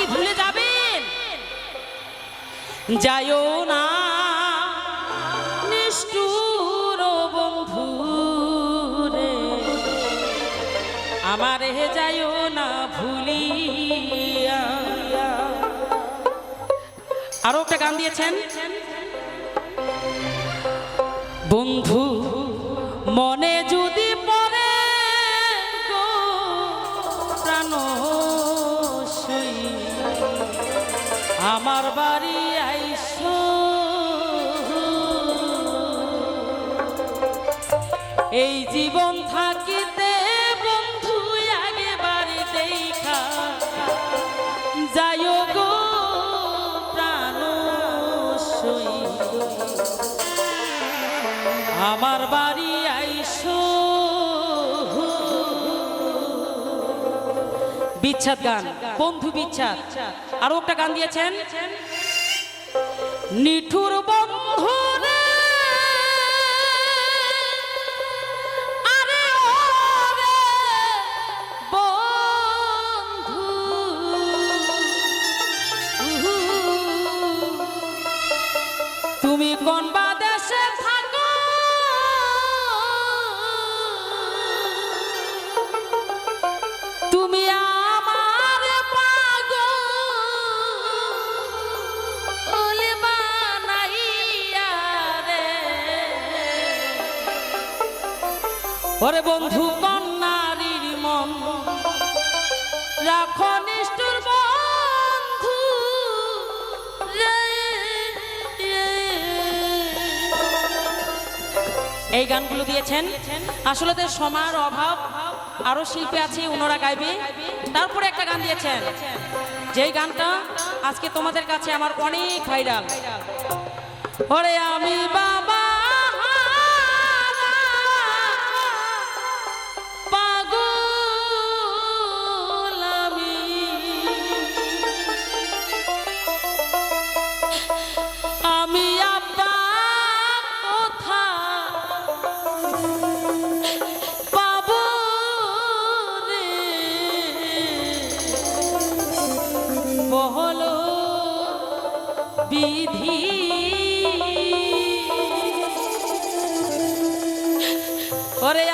কি ভুলে যাবেন? যাইও না। নিষ্ঠুর বন্ধু রে আমার হে যাইও না ভুলিয়া। আরও একটা গান দিয়েছেন? বন্ধু, মনে যদি আমার বাড়ি আইসো। এই জীবন থাকিতে বন্ধু আগে বাড়ি দেখা। যাইও গো প্রাণ আমার বাড়ি আইসো। বিচ্ছাদ গান বন্ধু বিচ্ছাদ। আরও একটা গান দিয়েছেন? নিঠুর বন্ধু তুমি কোন ওরে বন্ধু, কন্যারির মন। রাখো নিষ্ঠুর বন্ধু। এই গানগুলো দিয়েছেন। আসলে তো সময়ের অভাব, আরও শিল্পী আছে ওনারা গাইবে। তারপরে একটা গান দিয়েছেন। যেই গানটা আজকে তোমাদের কাছে আমার অনেক ভাইরাল। ওরে আমি বা বহল বিধি। ওরে